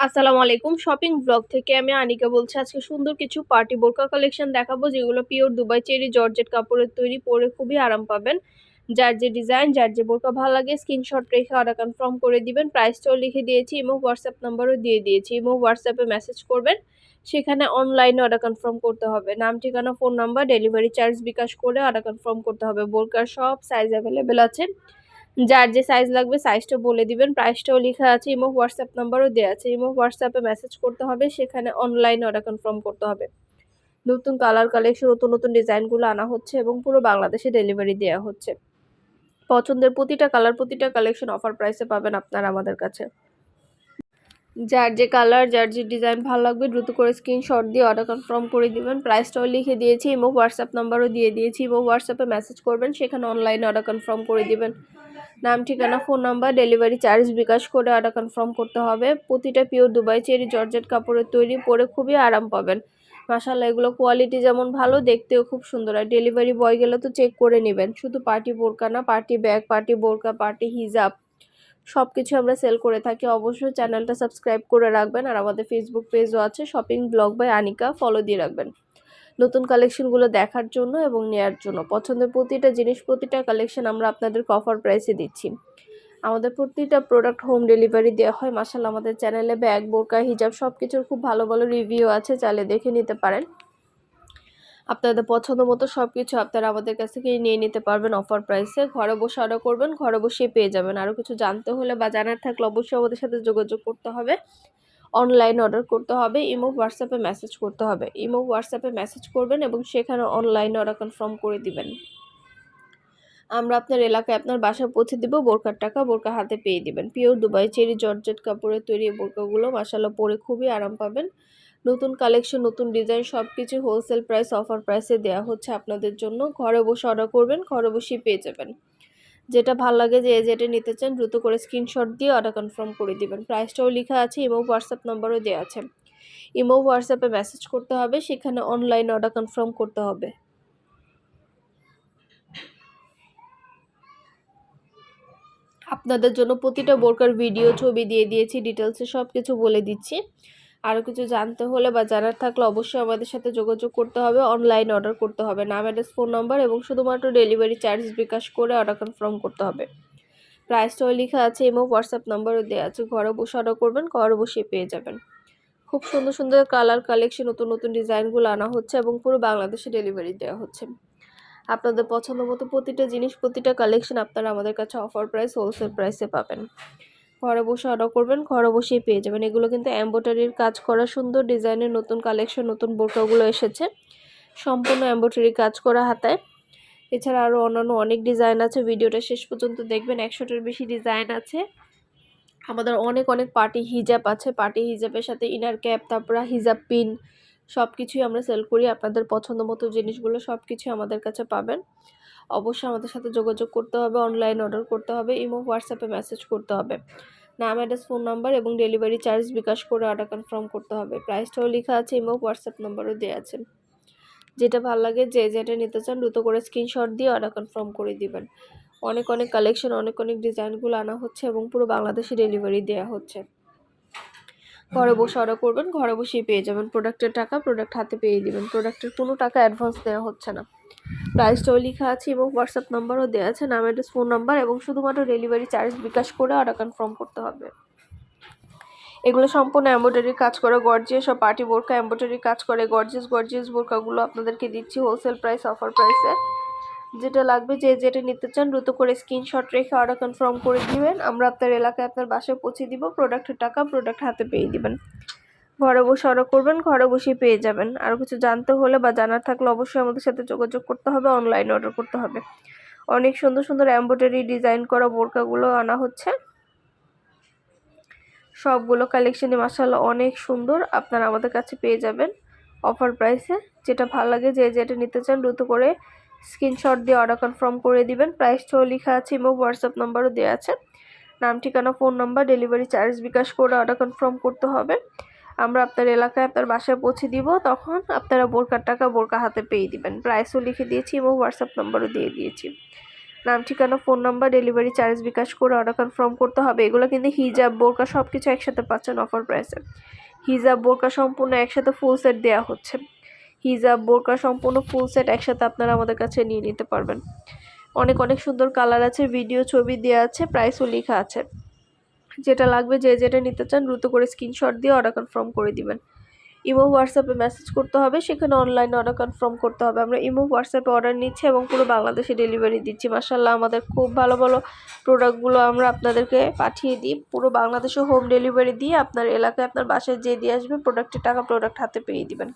আসসালামু আলাইকুম। Shopping blog থেকে আমি আনিকা বলছি, আজকে সুন্দর কিছু পার্টি বোরকা কালেকশন দেখাবো, যেগুলো পিওর দুবাই চেরি জর্জেট কাপড়ের তৈরি, পরে খুবই আরাম পাবেন। যার যে ডিজাইন যার যে বোরকা ভালো লাগে স্ক্রিনশট রেখে অর্ডার কনফার্ম করে দিবেন। প্রাইসটাও লিখে দিয়েছি এবং হোয়াটসঅ্যাপ নাম্বারও দিয়ে দিয়েছি। এবং হোয়াটসঅ্যাপে মেসেজ করবেন, সেখানে অনলাইনে অর্ডার কনফার্ম করতে হবে। নাম, ঠিকানা phone number delivery charge bKash করে অর্ডার কনফার্ম করতে হবে। বোরকার সব সাইজ অ্যাভেলেবেল আছে। যার যে সাইজ লাগবে সাইজটা বলে দিবেন। প্রাইসটাও লেখা আছে ইমো হোয়াটসঅ্যাপ নাম্বারও দেওয়া আছে। ইমো হোয়াটসঅ্যাপে মেসেজ করতে হবে, সেখানে অনলাইন অর্ডার কনফার্ম করতে হবে। নতুন কালার কালেকশন নতুন নতুন ডিজাইনগুলো আনা হচ্ছে এবং পুরো বাংলাদেশে ডেলিভারি দেওয়া হচ্ছে। পছন্দের প্রতিটা কালার প্রতিটা কালেকশন অফার প্রাইসে পাবেন আপনারা আমাদের কাছে। যার যে কালার যার যে ডিজাইন ভালো লাগবে, দ্রুত করে স্ক্রিনশট দিয়ে অর্ডার কনফার্ম করে দিবেন। প্রাইসটাও লিখে দিয়েছি ইমো হোয়াটসঅ্যাপ নাম্বারও দিয়ে দিয়েছি। ইমো হোয়াটসঅ্যাপে মেসেজ করবেন, সেখানে অনলাইনে অর্ডার কনফার্ম করে দিবেন। নাম, ঠিকানা phone number delivery charge bKash করে অর্ডার কনফার্ম করতে হবে। প্রতিটা পিওর দুবাই চেরি জর্জেট কাপড়ের তৈরি পরে খুবই আরাম পাবেন। মাসাল্লাহ এগুলো কোয়ালিটি যেমন ভালো, দেখতেও খুব সুন্দর। আর ডেলিভারি বয় গেলে তো চেক করে নেবেন। শুধু পার্টি বোরকা না পার্টি ব্যাগ পার্টি বোরকা পার্টি হিজাব সব কিছু আমরা সেল করে থাকি। অবশ্যই চ্যানেলটা সাবস্ক্রাইব করে রাখবেন। আর আমাদের ফেসবুক পেজও আছে shopping blog by Anika follow দিয়ে রাখবেন। নতুন কালেকশনগুলো দেখার জন্য এবং নেয়ার জন্য। পছন্দের প্রতিটা জিনিস, প্রতিটা কালেকশন আমরা আপনাদের অফার প্রাইসে দিচ্ছি। আমাদের প্রতিটা প্রোডাক্ট হোম ডেলিভারি দেওয়া হয়। মাসাল আমাদের চ্যানেলে ব্যাগ বোরকা হিজাব সব কিছুর খুব ভালো ভালো রিভিউ আছে, চাইলে দেখে নিতে পারেন। আপনাদের পছন্দ মতো সব কিছু আপনারা আমাদের কাছ থেকে নিয়ে নিতে পারবেন অফার প্রাইসে ঘরে বসে অর্ডার করবেন, ঘরে বসেই পেয়ে যাবেন। আরও কিছু জানতে হলে বা জানার থাকলে অবশ্যই আমাদের সাথে যোগাযোগ করতে হবে। অনলাইন অর্ডার করতে হবে ইমো হোয়াটসঅ্যাপে মেসেজ করতে হবে। ইমো হোয়াটসঅ্যাপে মেসেজ করবেন এবং সেখানে অনলাইন অর্ডার কনফার্ম করে দিবেন। আমরা আপনার এলাকায় আপনার বাসায় পৌঁছে দেবো বোরকার টাকা বোরকা হাতে পেয়ে দিবেন। পিওর দুবাই চেরি জর্জেট কাপড়ের তৈরি বোরকাগুলো মাসাল্লাহ পরে খুবই আরাম পাবেন। নতুন কালেকশন নতুন ডিজাইন সব কিছু হোলসেল প্রাইস অফার প্রাইসে দেওয়া হচ্ছে আপনাদের জন্য। ঘরে বসে অর্ডার করবেন, ঘরে বসেই পেয়ে যাবেন। যেটা ভালো লাগে যে যেটা নিতে চান, দ্রুত করে স্ক্রিনশট দিয়ে অর্ডার কনফার্ম করে দিবেন। প্রাইসটাও লেখা আছে ইমো হোয়াটসঅ্যাপ নাম্বারও দেওয়া আছে। ইমো হোয়াটসঅ্যাপে মেসেজ করতে হবে, সেখানে অনলাইন অর্ডার কনফার্ম করতে হবে। আপনাদের জন্য প্রতিটা বোরকার ভিডিও ছবি দিয়ে দিয়েছি ডিটেলসে সব কিছু বলে দিচ্ছি। আরও কিছু জানতে হলে বা জানার থাকলে অবশ্যই আমাদের সাথে যোগাযোগ করতে হবে অনলাইন অর্ডার করতে হবে। নাম অ্যাড্রেস ফোন নম্বর এবং শুধুমাত্র ডেলিভারি চার্জ বিকাশ করে অর্ডার কনফার্ম করতে হবে। প্রাইসটাও লেখা আছে এবং হোয়াটসঅ্যাপ নাম্বারও দেওয়া আছে। ঘরে বসে অর্ডার করবেন, ঘরে বসে পেয়ে যাবেন। খুব সুন্দর সুন্দর কালার কালেকশন নতুন নতুন ডিজাইনগুলো আনা হচ্ছে এবং পুরো বাংলাদেশে ডেলিভারি দেওয়া হচ্ছে। আপনাদের পছন্দ মতো প্রতিটা জিনিস, প্রতিটা কালেকশন আপনারা আমাদের কাছে অফার প্রাইস হোলসেল প্রাইসে পাবেন। ঘরে বসে অর্ডার করবেন, ঘরে বসেই পেয়ে যাবেন। এগুলো কিন্তু এম্ব্রয়ডারির কাজ করা সুন্দর ডিজাইনের নতুন কালেকশন নতুন বোরকাগুলো এসেছে। সম্পূর্ণ এম্ব্রয়ডারি কাজ করা হাতায়। এছাড়া আরও অন্যান্য অনেক ডিজাইন আছে। ভিডিওটা শেষ পর্যন্ত দেখবেন, একশোটার বেশি ডিজাইন আছে। আমাদের অনেক অনেক পার্টি হিজাব আছে। পার্টি হিজাবের সাথে ইনার ক্যাপ তারপরে হিজাব পিন সব কিছুই আমরা সেল করি। আপনাদের পছন্দ মতো জিনিসগুলো সব কিছুই আমাদের কাছে পাবেন। অবশ্যই আমাদের সাথে যোগাযোগ করতে হবে অনলাইন অর্ডার করতে হবে, ইমো হোয়াটসঅ্যাপে মেসেজ করতে হবে। নাম অ্যাড্রেস ফোন নাম্বার এবং ডেলিভারি চার্জ বিকাশ করে অর্ডার কনফার্ম করতে হবে। প্রাইসটাও লেখা আছে, ইমো হোয়াটসঅ্যাপ নাম্বারও দেওয়া আছে। যেটা ভালো লাগে, যে যেটা নিতে চান দ্রুত করে স্ক্রিনশট দিয়ে অর্ডার কনফার্ম করে দিবেন। অনেক অনেক কালেকশন অনেক অনেক ডিজাইনগুলো আনা হচ্ছে এবং পুরো বাংলাদেশে ডেলিভারি দেওয়া হচ্ছে। ঘরে বসে অর্ডার করবেন, ঘরে বসেই পেয়ে যাবেন। প্রোডাক্টের টাকা প্রোডাক্ট হাতে পেয়ে দিবেন। প্রোডাক্টের কোনো টাকা অ্যাডভান্স দেওয়া হচ্ছে না। প্রাইসটাও লেখা আছে এবং হোয়াটসঅ্যাপ নাম্বারও দেওয়া আছে, নাম অ্যাড্রেস ফোন নাম্বার এবং শুধুমাত্র ডেলিভারি চার্জ বিকাশ করে অর্ডার কনফার্ম করতে হবে। এগুলো সম্পূর্ণ এম্ব্রয়ডারি কাজ করে গর্জিয়াস সব পার্টি বোরকা এম্ব্রয়ডারি কাজ করে গর্জিয়াস গর্জিয়াস বোরকাগুলো আপনাদেরকে দিচ্ছি হোলসেল প্রাইস অফার প্রাইসে যেটা লাগবে যে যেটা নিতে চান, দ্রুত করে স্ক্রিনশট রেখে অর্ডার কনফার্ম করে দিবেন। আমরা আপনার এলাকায় আপনার বাসায় পৌঁছে দিব প্রোডাক্টের টাকা প্রোডাক্ট হাতে পেয়ে দিবেন। ঘরে বসে অর্ডার করবেন, ঘরে বসেই পেয়ে যাবেন। আর কিছু জানতে হলে বা জানার থাকলে অবশ্যই আমাদের সাথে যোগাযোগ করতে হবে অনলাইন অর্ডার করতে হবে। অনেক সুন্দর সুন্দর এম্ব্রয়ডারি ডিজাইন করা বোরকাগুলো আনা হচ্ছে। সবগুলো কালেকশনই মাসাল্লাহ অনেক সুন্দর, আপনারা আমাদের কাছে পেয়ে যাবেন। অফার প্রাইসে যেটা ভালো লাগে যে যেটা নিতে চান, দ্রুত করে স্ক্রিনশট দিয়ে অর্ডার কনফার্ম করে দিবেন। প্রাইসটাও লেখা আছে, এবং হোয়াটসঅ্যাপ নাম্বারও দেওয়া আছে। নাম, ঠিকানা phone number delivery charge bKash করে অর্ডার কনফার্ম করতে হবে। আমরা আপনার এলাকায় আপনার বাসায় পৌঁছে দিব, তখন আপনারা বোরকার টাকা বোরকা হাতে পেয়ে দিবেন। প্রাইসও লিখে দিয়েছি, এবং হোয়াটসঅ্যাপ নাম্বারও দিয়ে দিয়েছি। নাম, ঠিকানা phone number delivery charge bKash করে অর্ডার কনফার্ম করতে হবে। এগুলো কিন্তু হিজাব, বোরকা সব কিছু একসাথে পাচ্ছেন অফার প্রাইসে হিজাব, বোরকা সম্পূর্ণ একসাথে ফুল সেট দেওয়া হচ্ছে। হিজাব, বোরকা সম্পূর্ণ ফুল সেট একসাথে আপনারা আমাদের কাছে নিয়ে নিতে পারবেন। অনেক অনেক সুন্দর কালার আছে ভিডিও ছবি দেওয়া আছে প্রাইসও লেখা আছে। যেটা লাগবে, যে যেটা নিতে চান, দ্রুত করে স্ক্রিনশট দিয়ে অর্ডার কনফার্ম করে দিবেন। ইমো হোয়াটসঅ্যাপে মেসেজ করতে হবে, সেখানে অনলাইনে অর্ডার কনফার্ম করতে হবে। আমরা ইমো হোয়াটসঅ্যাপে অর্ডার নিচ্ছি এবং পুরো বাংলাদেশে ডেলিভারি দিচ্ছি। মাসাল্লাহ আমাদের খুব ভালো ভালো প্রোডাক্টগুলো আমরা আপনাদেরকে পাঠিয়ে দিই। পুরো বাংলাদেশে হোম ডেলিভারি দিয়ে আপনার এলাকায় আপনার বাসায় যে দিয়ে আসবে প্রোডাক্টের টাকা প্রোডাক্ট হাতে পেয়ে দিবেন।